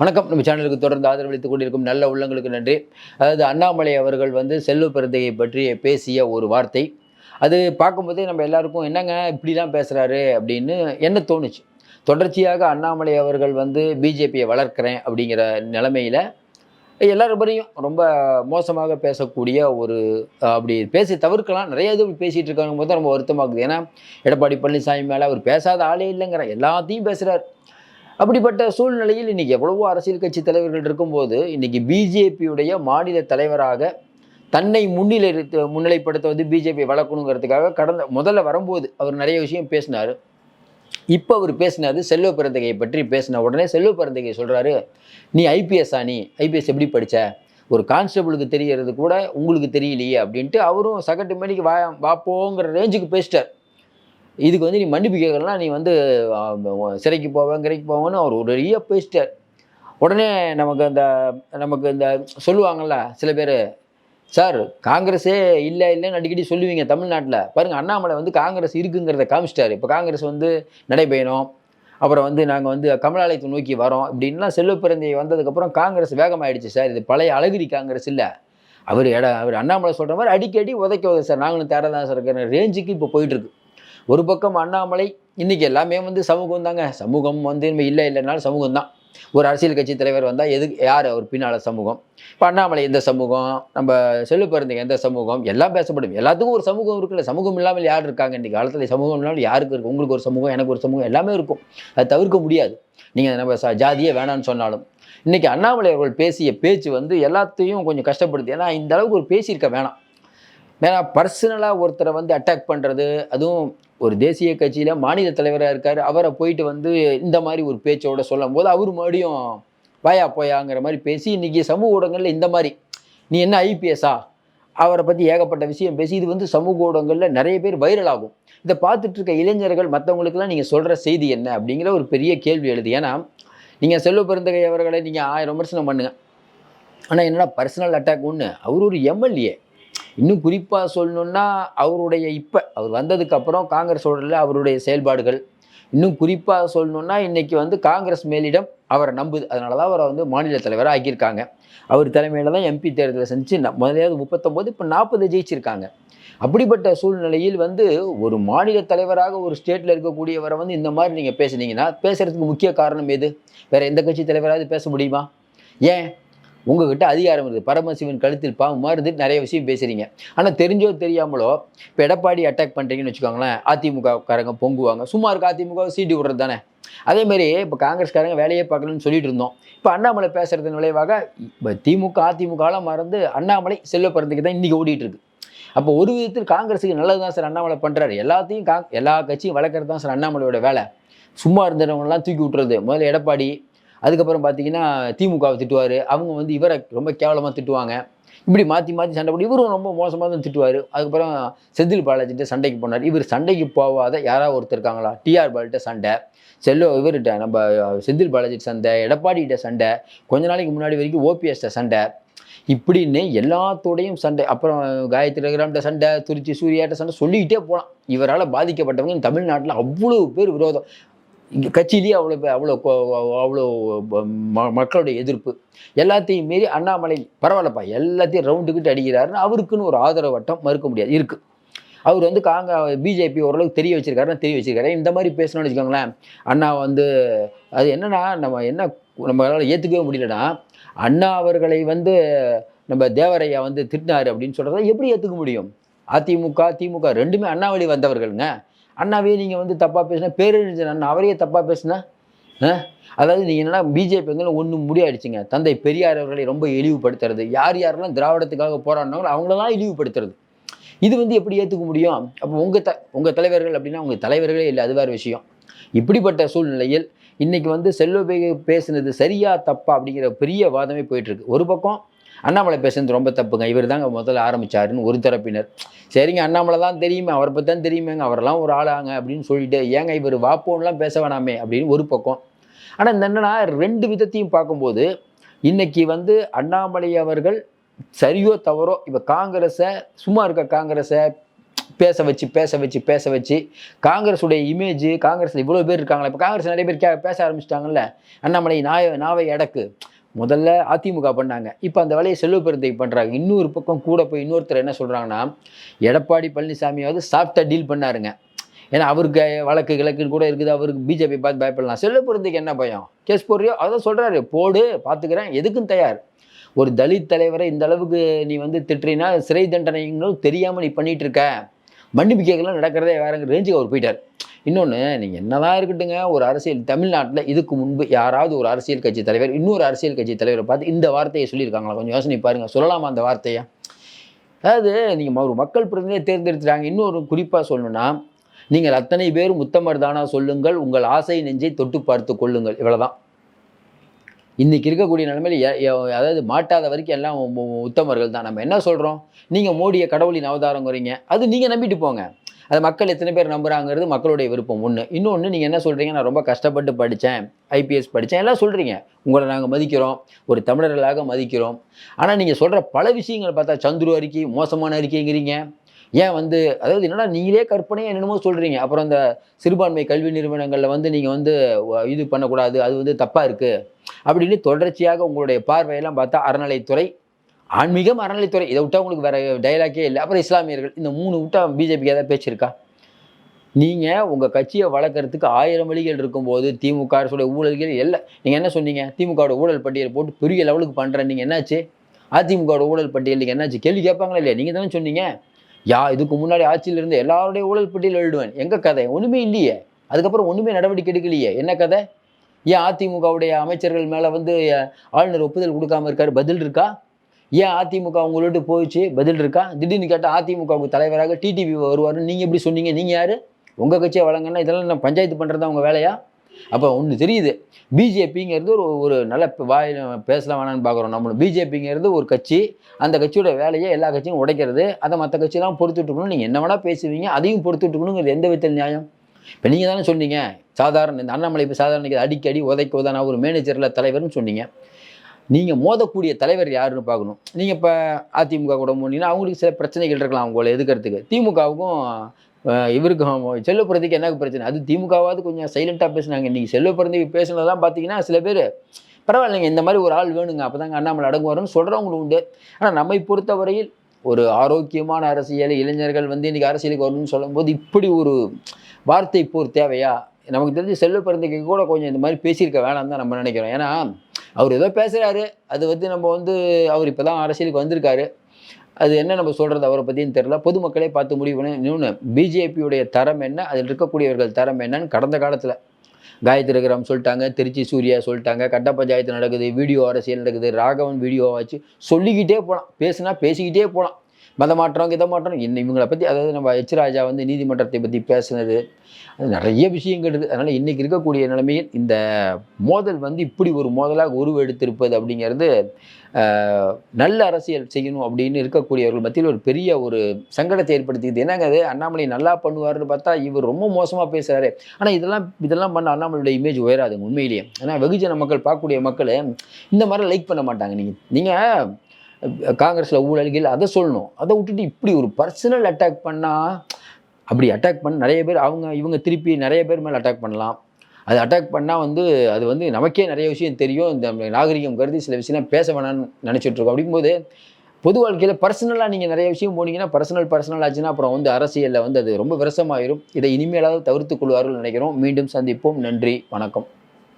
வணக்கம். நம்ம சேனலுக்கு தொடர்ந்து ஆதரவளித்துக் கொண்டிருக்கும் நல்ல உள்ளங்களுக்கு நன்றி. அதாவது அண்ணாமலை அவர்கள் வந்து செல்வ பிறந்தையை பற்றி பேசிய ஒரு வார்த்தை. அது பார்க்கும்போதே நம்ம எல்லாருக்கும் என்னங்க இப்படிலாம் பேசுகிறாரு அப்படின்னு என்ன தோணுச்சு? தொடர்ச்சியாக அண்ணாமலை அவர்கள் வந்து பிஜேபியை வளர்க்குறேன் அப்படிங்கிற நிலமையில எல்லாருபரையும் ரொம்ப மோசமாக பேசக்கூடிய ஒரு அப்படி பேசி தவிர்க்கலாம். நிறைய இது பேசிகிட்டு இருக்காங்க போது ரொம்ப வருத்தமாகுது. ஏன்னா எடப்பாடி பழனிசாமி மேலே அவர் பேசாத ஆளே இல்லைங்கிற எல்லாத்தையும் பேசுகிறார் அப்படிப்பட்ட சூழ்நிலையில் இன்னைக்கு எவ்வளவோ அரசியல் கட்சி தலைவர்கள் இருக்கும்போது இன்னைக்கு பிஜேபியுடைய மாநில தலைவராக தன்னை முன்னிலை முன்னிலைப்படுத்த வந்து பிஜேபி வளர்க்கணுங்கிறதுக்காக கடந்த முதல்ல வரும்போது அவர் நிறைய விஷயம் பேசினார். இப்போ அவர் பேசினது செல்வ பிறந்தகையை பற்றி பேசின உடனே செல்வ பிறந்தகை சொல்கிறாரு நீ ஐபிஎஸ் நீ ஐபிஎஸ் எப்படி படிச்ச? ஒரு கான்ஸ்டபிளுக்கு தெரியறது கூட உங்களுக்கு தெரியலையே அப்படின்ட்டு அவரும் சகட்டு மணிக்கு வா வாப்போங்கிற ரேஞ்சுக்கு பேசிட்டார் இதுக்கு வந்து நீ மன்னிப்பு கேட்கலாம் நீ வந்து சிறைக்கு போவேன் கிரைக்கு போவேன்னு அவர் ஒரு நிறைய பேசிட்டார். உடனே நமக்கு அந்த நமக்கு இந்த சொல்லுவாங்கள்ல சில பேர் சார் காங்கிரஸே இல்லை இல்லைன்னு அடிக்கடி சொல்லுவீங்க தமிழ்நாட்டில். பாருங்கள் அண்ணாமலை வந்து காங்கிரஸ் இருக்குங்கிறத காமிச்சிட்டாரு. இப்போ காங்கிரஸ் வந்து நடைபயணம். அப்புறம் வந்து நாங்கள் வந்து கமலாலயத்தை நோக்கி வரோம். இப்படின்லாம் செல்வ வந்ததுக்கப்புறம் காங்கிரஸ் வேகமாயிடுச்சு. சார் இது பழைய அழகிரி காங்கிரஸ் இல்லை. அவர் இட அவர் அண்ணாமலை சொல்கிற மாதிரி அடிக்கடி உதைக்க உதவி சார் நாங்களும் தேரதான் சார் இருக்கிற ரேஞ்சுக்கு இப்போ போயிட்டுருக்கு ஒரு பக்கம் அண்ணாமலை இன்றைக்கி எல்லாமே வந்து சமூகம் தாங்க. சமூகம் வந்து நம்ம இல்லை இல்லைனாலும் சமூகம் தான். ஒரு அரசியல் கட்சி தலைவர் வந்தால் எது யார் அவர் பின்னால் சமூகம்? இப்போ அண்ணாமலை எந்த சமூகம்? நம்ம செல்லு எந்த சமூகம்? எல்லாம் பேசப்படும். எல்லாத்துக்கும் ஒரு சமூகம் இருக்குல்ல. சமூகம் இல்லாமல் யார் இருக்காங்க? இன்றைக்கி காலத்தில் சமூகம் இல்லாமல் யாருக்கு இருக்கும் உங்களுக்கு ஒரு சமூகம் எனக்கு ஒரு சமூகம் எல்லாமே இருக்கும். அது தவிர்க்க முடியாது. நீங்கள் நம்ம ச- ஜாதியே வேணாம்னு சொன்னாலும். இன்றைக்கி அண்ணாமலை அவர்கள் பேசிய பேச்சு வந்து எல்லாத்தையும் கொஞ்சம் கஷ்டப்படுது. ஏன்னா இந்த அளவுக்கு ஒரு பேசியிருக்க வேணாம். ஏன்னா பர்சனலாக ஒருத்தரை வந்து அட்டாக் பண்ணுறது அதுவும் ஒரு தேசிய கட்சியில் மாநில தலைவராக இருக்கார். அவரை போயிட்டு வந்து இந்த மாதிரி ஒரு பேச்சோட சொல்லும் போது அவர் மறுபடியும் வாயா போயாங்கிற மாதிரி பேசி இன்றைக்கி சமூக ஊடகங்களில் இந்த மாதிரி நீ என்ன ஐபிஎஸ்ஸா அவரை பற்றி ஏகப்பட்ட விஷயம் பேசி இது வந்து சமூக ஊடகங்களில் நிறைய பேர் வைரல் ஆகும். இதை பார்த்துட்டு இருக்க இளைஞர்கள் மற்றவங்களுக்குலாம் நீங்கள் சொல்கிற செய்தி என்ன? அப்படிங்கிற ஒரு பெரிய கேள்வி எழுது. ஏன்னா நீங்கள் செல்வ பெருந்தகை அவர்களை நீங்கள் ஆயிரம் விமர்சனம் பண்ணுங்க. ஆனால் என்னடா பர்சனல் அட்டாக் ஒன்று அவர் ஒரு எம்எல்ஏ இன்னும் குறிப்பாக சொல்லணுன்னா அவருடைய இப்போ அவர் வந்ததுக்கப்புறம் காங்கிரஸோட அவருடைய செயல்பாடுகள். இன்னும் குறிப்பாக சொல்லணுன்னா இன்றைக்கி வந்து காங்கிரஸ் மேலிடம் அவரை நம்புது. அதனால தான் அவரை வந்து மாநில தலைவராக ஆக்கியிருக்காங்க. அவர் தலைமையில் தான் எம்பி தேர்தலை செஞ்சு ந- முதலையாவது முப்பத்தொம்போது இப்போ நாற்பது ஜெயிச்சிருக்காங்க. அப்படிப்பட்ட சூழ்நிலையில் வந்து ஒரு மாநில தலைவராக ஒரு ஸ்டேட்டில் இருக்கக்கூடியவரை வந்து இந்த மாதிரி நீங்கள் பேசுனீங்கன்னா பேசுகிறதுக்கு முக்கிய காரணம் எது? வேறு எந்த கட்சி தலைவராவது பேச முடியுமா? ஏன்? உங்ககிட்ட அதிகாரம் இருக்குது. பரமசிவன் கழுத்தில் பாம்பு மாதிரி இருந்துட்டு நிறைய விஷயம் பேசுகிறீங்க ஆனால் தெரிஞ்சோ தெரியாமலோ இப்போ எடப்பாடி அட்டாக் பண்ணுறீங்கன்னு வச்சுக்கோங்களேன் அதிமுகக்காரங்க பொங்குவாங்க. சும்மா இருக்க அதிமுக சீட்டு விடுறது தானே. அதே மாதிரி இப்போ காங்கிரஸ்காரங்க வேலையே பார்க்கலன்னு சொல்லிட்டு இருந்தோம். இப்போ அண்ணாமலை பேசுறதன் விளைவாக இப்போ திமுக அதிமுகலாம் மறந்து அண்ணாமலை செல்வ பிறந்துக்கு தான் இன்றைக்கி ஓடிட்டு இருக்கு. அப்போ ஒரு விதத்தில் காங்கிரஸுக்கு நல்லது தான் சார் அண்ணாமலை பண்ணுறாரு எல்லாத்தையும் கா எல்லா கட்சியும் வளர்க்குறது தான் சார் அண்ணாமலையோட வேலை. சும்மா இருந்தவங்கலாம் தூக்கி விட்டுறது. முதல்ல எடப்பாடி அதுக்கப்புறம் பார்த்தீங்கன்னா திமுகவை திட்டுவார். அவங்க வந்து இவரை ரொம்ப கேவலமாக திட்டுவாங்க. இப்படி மாற்றி மாற்றி சண்டை போட்டு இவரும் ரொம்ப மோசமாக தான் திட்டுவார். அதுக்கப்புறம் செந்தில் பாலாஜிட்ட சண்டைக்கு போனார். இவர் சண்டைக்கு போகாத யாராவது ஒருத்தர் இருக்காங்களா? டிஆர் பால்கிட்ட சண்டை. செல்லோ இவர்கிட்ட நம்ம செந்தில் பாலாஜி சண்டை எடப்பாடிகிட்ட சண்டை கொஞ்ச நாளைக்கு முன்னாடி வரைக்கும் ஓபிஎஸ்கிட்ட சண்டை. இப்படின்னு எல்லாத்தோடையும் சண்டை. அப்புறம் காயத்ரி ரகுராம்கிட்ட சண்டை திருச்சி சூர்யாட்ட சண்டை சொல்லிக்கிட்டே போகலாம் இவரால் பாதிக்கப்பட்டவங்க தமிழ்நாட்டில் அவ்வளோ பேர் விரோதம். இங்கே கட்சியிலேயே அவ்வளோ அவ்வளோ கோ- அவ்வளோ ம- மக்களுடைய எதிர்ப்பு. எல்லாத்தையும் மீறி அண்ணாமலை பரவாயில்லப்பா எல்லாத்தையும் ரவுண்டுக்கிட்டு அடிக்கிறாருன்னு அவருக்குன்னு ஒரு ஆதரவு வட்டம் மறுக்க முடியாது இருக்குது அவர் வந்து காங்க பிஜேபி ஓரளவுக்கு தெரிய வச்சிருக்காருன்னு தெரிய வச்சிருக்காரு. இந்த மாதிரி பேசணும்னு வச்சுக்கோங்களேன் அண்ணா வந்து அது என்னன்னா நம்ம என்ன நம்மளால் ஏற்றுக்கவே முடியலன்னா அண்ணா அவர்களை வந்து நம்ம தேவரையா வந்து திட்டினார் அப்படின்னு சொல்கிறத எப்படி ஏற்றுக்க முடியும்? அதிமுக திமுக ரெண்டுமே அண்ணாவளி வந்தவர்களுங்க. அண்ணாவே நீங்கள் வந்து தப்பாக பேசினா பேரறிஞர் அண்ணா அவரையே தப்பாக பேசினா அதாவது நீங்கள் என்னென்னா பிஜேபி வந்து ஒன்று முடியாயிடுச்சுங்க தந்தை பெரியார் அவர்களை ரொம்ப இழிவுபடுத்துறது. யார் யாரெல்லாம் திராவிடத்துக்காக போராடினாங்களோ அவங்களெல்லாம் இழிவுபடுத்துறது. இது வந்து எப்படி ஏற்றுக்க முடியும்? அப்போ உங்கள் த உங்கள் தலைவர்கள் அப்படின்னா உங்கள் தலைவர்களே இல்லை. அது வேறு விஷயம். இப்படிப்பட்ட சூழ்நிலையில் இன்றைக்கி வந்து செல்வ பேசுனது சரியா தப்பா அப்படிங்கிற பெரிய வாதமே போயிட்டுருக்கு ஒரு பக்கம் அண்ணாமலை பேசுனது ரொம்ப தப்புங்க. இவர் தாங்க முதல்ல ஆரம்பிச்சாருன்னு ஒரு தரப்பினர். சரிங்க அண்ணாமலை தான் தெரியுமே அவரை பற்றி தான் தெரியுமேங்க. அவரெல்லாம் ஒரு ஆளாங்க அப்படின்னு சொல்லிட்டு ஏங்க இவர் வாப்போன்லாம் பேச வேணாமே அப்படின்னு ஒரு பக்கம். ஆனால் இந்த என்னன்னா ரெண்டு விதத்தையும் பார்க்கும்போது இன்னைக்கு வந்து அண்ணாமலை அவர்கள் சரியோ தவறோ இப்போ காங்கிரஸை சும்மா இருக்க காங்கிரஸை பேச வச்சு பேச வச்சு பேச வச்சு காங்கிரஸுடைய இமேஜ் காங்கிரஸில் இவ்வளோ பேர் இருக்காங்களே? இப்போ காங்கிரஸ் நிறைய பேர் கே பேச ஆரம்பிச்சிட்டாங்கல்ல. அண்ணாமலை நாய நாவை அடக்கு. முதல்ல அதிமுக பண்ணாங்க. இப்போ அந்த வேலையை செல்வ பெருந்தை பண்ணுறாங்க இன்னொரு பக்கம் கூட போய் இன்னொருத்தர் என்ன சொல்கிறாங்கன்னா எடப்பாடி பழனிசாமியாவது சாஃப்டாக டீல் பண்ணாருங்க. ஏன்னா அவருக்கு வழக்கு கிழக்குன்னு கூட இருக்குது. அவருக்கு பிஜேபி பார்த்து பயப்படலாம். செல்வ பெருந்தைக்கு என்ன பயம்? கேஸ் போடுறியோ? அதான் சொல்கிறாரு போடு பார்த்துக்கிறேன் எதுக்கும் தயார்? ஒரு தலித் தலைவரை இந்த அளவுக்கு நீ வந்து திட்டுறீன்னா சிறை தண்டனைங்களும் தெரியாமல் நீ பண்ணிகிட்டு இருக்க. மன்னிப்பு கேட்கலாம் நடக்கிறதே வேறங்க ரேஞ்சுக்கு அவர் போயிட்டார். இன்னொன்று நீங்கள் என்னதான் இருக்கட்டுங்க ஒரு அரசியல் தமிழ்நாட்டில் இதுக்கு முன்பு யாராவது ஒரு அரசியல் கட்சி தலைவர் இன்னொரு அரசியல் கட்சி தலைவரை பார்த்து இந்த வார்த்தையை சொல்லியிருக்காங்களா? கொஞ்சம் யோசனை பாருங்கள் சொல்லலாமா அந்த வார்த்தையை? அதாவது நீங்கள் ஒரு மக்கள் பிரதிநிதியை தேர்ந்தெடுத்துட்டாங்க. இன்னொரு குறிப்பாக சொல்லணும்னா நீங்கள் அத்தனை பேர் முத்தமர் தானா சொல்லுங்கள் உங்கள் ஆசை நெஞ்சை தொட்டு பார்த்து கொள்ளுங்கள். இவ்வளோதான் இன்னைக்கு இருக்கக்கூடிய நிலைமையில் அதாவது மாட்டாத வரைக்கும் எல்லாம் உத்தமர்கள் தான் நம்ம என்ன சொல்கிறோம் நீங்கள் மோடியை கடவுளின் அவதாரங்கிறீங்க அது நீங்கள் நம்பிட்டு போங்க. அது மக்கள் எத்தனை பேர் நம்புறாங்கிறது மக்களுடைய விருப்பம் ஒன்று இன்னொன்று நீங்கள் என்ன சொல்கிறீங்க நான் ரொம்ப கஷ்டப்பட்டு படித்தேன் ஐபிஎஸ் படித்தேன் எல்லாம் சொல்கிறீங்க உங்களை நாங்கள் மதிக்கிறோம் ஒரு தமிழர்களாக மதிக்கிறோம். ஆனால் நீங்கள் சொல்கிற பல விஷயங்களை பார்த்தா சந்துரு அறிக்கை மோசமான அறிக்கைங்கிறீங்க. ஏன் வந்து அதாவது என்னன்னா நீங்களே கற்பனையாக என்னென்னமோ சொல்கிறீங்க அப்புறம் இந்த சிறுபான்மை கல்வி நிறுவனங்களில் வந்து நீங்கள் வந்து இது பண்ணக்கூடாது அது வந்து தப்பாக இருக்குது அப்படின்னு தொடர்ச்சியாக உங்களுடைய பார்வையெல்லாம் பார்த்தா அறநிலைத்துறை ஆன்மீகம் அறநிலைத்துறை இதை விட்டா உங்களுக்கு வேற டைலாக்கே இல்லை. அப்புறம் இஸ்லாமியர்கள் இந்த மூணு விட்டா பிஜேபிக்கு ஏதாவது பேச்சிருக்கா நீங்கள் உங்கள் கட்சியை வளர்க்குறதுக்கு ஆயிரம் வழிகள் இருக்கும்போது திமுக அரசுடைய ஊழல்கள் எல்லாம் நீங்கள் என்ன சொன்னீங்க? திமுகவோட ஊழல் பட்டியல் போட்டு பெரிய லெவலுக்கு பண்ணுறேன் நீங்கள் என்னாச்சு? அதிமுகவோட ஊழல் பட்டியல் நீங்கள் என்னாச்சு? கேள்வி கேட்பாங்களா இல்லையா? நீங்கள் தானே சொன்னீங்க. யா இதுக்கு முன்னாடி ஆட்சியில் இருந்து எல்லாருடைய ஊழல் பட்டியல் எழுதுவேன். எங்க கதை? ஒன்றுமே இல்லையே. அதுக்கப்புறம் ஒன்றுமே நடவடிக்கை எடுக்கலையே. என்ன கதை? ஏன் அதிமுகவுடைய அமைச்சர்கள் மேலே வந்து ஆளுநர் ஒப்புதல் கொடுக்காம இருக்காரு? பதில் இருக்கா? ஏன் அதிமுக உங்களோட்டு போயிடுச்சு? பதில் இருக்கா? திடீர்னு கேட்டால் அதிமுகவுக்கு தலைவராக டிடிவி வருவாருன்னு நீங்கள் எப்படி சொன்னீங்க? நீங்கள் யார்? உங்கள் கட்சியை வழங்கன்னா இதெல்லாம் நான் பஞ்சாயத்து பண்ணுறது உங்கள் வேலையா? அப்போ ஒன்று தெரியுது. பிஜேபிங்கிறது ஒரு ஒரு நல்ல வாய் பேசலாம் வேணாம்னு பார்க்குறோம் நம்மளும் பிஜேபிங்கிறது ஒரு கட்சி. அந்த கட்சியோட வேலையை எல்லா கட்சியும் உடைக்கிறது. அதை மற்ற கட்சியெல்லாம் பொறுத்துட்டுருக்கணும் நீங்கள் என்ன வேணால் பேசுவீங்க. அதையும் பொறுத்துட்டுருக்கணுங்கிறது எந்த விதத்தில் நியாயம்? இப்போ நீங்கள் தானே சொன்னீங்க. சாதாரண இந்த அண்ணாமலை இப்போ சாதாரண அடிக்கடி அடிக்கடி உதைக்குவதான ஒரு மேனேஜரில் தலைவர்னு சொன்னீங்க. நீங்கள் மோதக்கூடிய தலைவர் யாருன்னு பார்க்கணும். நீங்கள் இப்போ அதிமுக கூட போனீங்கன்னா அவங்களுக்கு சில பிரச்சனைகள் இருக்கலாம் அவங்கள எதுக்கிறதுக்கு. திமுகவுக்கும் இவருக்கும் செல்வப்புறத்துக்கு என்ன பிரச்சனை? அது திமுகவாவது கொஞ்சம் சைலண்ட்டாக பேசினாங்க. இன்றைக்கி செல்வப்புறத்துக்கு பேசுனதெல்லாம் பார்த்தீங்கன்னா சில பேர் பரவாயில்லைங்க இந்த மாதிரி ஒரு ஆள் வேணுங்க. அப்போ தாங்க அண்ணாமலை அடங்குவாருன்னு சொல்கிறவங்களும் உண்டு. ஆனால் நம்மை பொறுத்தவரையில் ஒரு ஆரோக்கியமான அரசியல் இளைஞர்கள் வந்து இன்றைக்கி அரசியலுக்கு வரணும்னு சொல்லும்போது இப்படி ஒரு வார்த்தை போர் தேவையா? நமக்கு தெரிஞ்சு செல்வ பிறந்தைக்கு கூட கொஞ்சம் இந்த மாதிரி பேசியிருக்க வேணாம் தான் நம்ம நினைக்கிறோம். ஏன்னா அவர் ஏதோ பேசுகிறாரு அது வந்து நம்ம வந்து அவர் இப்போ தான் அரசியலுக்கு வந்திருக்காரு. அது என்ன நம்ம சொல்கிறது அவரை பற்றியும் தெரில பொதுமக்களே பார்த்து முடிவு பண்ணி. இன்னொன்று பிஜேபியுடைய தரம் என்ன? அதில் இருக்கக்கூடியவர்கள் தரம் என்னன்னு கடந்த காலத்தில் காயத்ரி கிராம் சொல்லிட்டாங்க திருச்சி சூர்யா சொல்லிட்டாங்க கட்ட பஞ்சாயத்து நடக்குது வீடியோ அரசியல் நடக்குது ராகவன் வீடியோ வச்சு சொல்லிக்கிட்டே போகலாம் பேசுனா பேசிக்கிட்டே போகலாம் மத மாற்றம் இதை மாற்றம் இன்னும் இவங்களை பற்றி அதாவது நம்ம எச் ராஜா வந்து நீதிமன்றத்தை பற்றி பேசுனது அது நிறைய விஷயங்கள் இருக்குது அதனால் இன்றைக்கி இருக்கக்கூடிய நிலைமையில் இந்த மோதல் வந்து இப்படி ஒரு மோதலாக உருவெடுத்திருப்பது அப்படிங்கிறது நல்ல அரசியல் செய்யணும் அப்படின்னு இருக்கக்கூடியவர்கள் மத்தியில் ஒரு பெரிய ஒரு சங்கடத்தை ஏற்படுத்திக்குது. என்னங்க அது? அண்ணாமலை நல்லா பண்ணுவாருன்னு பார்த்தா இவர் ரொம்ப மோசமாக பேசுகிறாரு ஆனால் இதெல்லாம் இதெல்லாம் பண்ண அண்ணாமலையோட இமேஜ் உயராதுங்க உண்மையிலேயே. ஏன்னா வெகுஜன மக்கள் பார்க்கக்கூடிய மக்கள் இந்த மாதிரி லைக் பண்ண மாட்டாங்க. நீங்கள் நீங்கள் காங்கிரஸில் ஊழல்கள் அதை சொல்லணும். அதை விட்டுட்டு இப்படி ஒரு பர்சனல் அட்டாக் பண்ணால் அப்படி அட்டாக் பண்ண நிறைய பேர் அவங்க இவங்க திருப்பி நிறைய பேர் மேலே அட்டாக் பண்ணலாம். அது அட்டாக் பண்ணால் வந்து அது வந்து நமக்கே நிறைய விஷயம் தெரியும். இந்த நாகரிகம் கருதி சில விஷயம் பேச வேணாம்னு நினச்சிட்ருக்கோம் அப்படிங்கும்போது பொது வாழ்க்கையில் பர்சனலாக நீங்கள் நிறைய விஷயம் போனீங்கன்னா பர்சனல் பர்சனல் ஆச்சுன்னா அப்புறம் வந்து அரசியலில் வந்து அது ரொம்ப விரசமாயிரும். இதை இனிமேலாவது தவிர்த்து கொள்வார்கள் நினைக்கிறோம். மீண்டும் சந்திப்போம். நன்றி. வணக்கம்.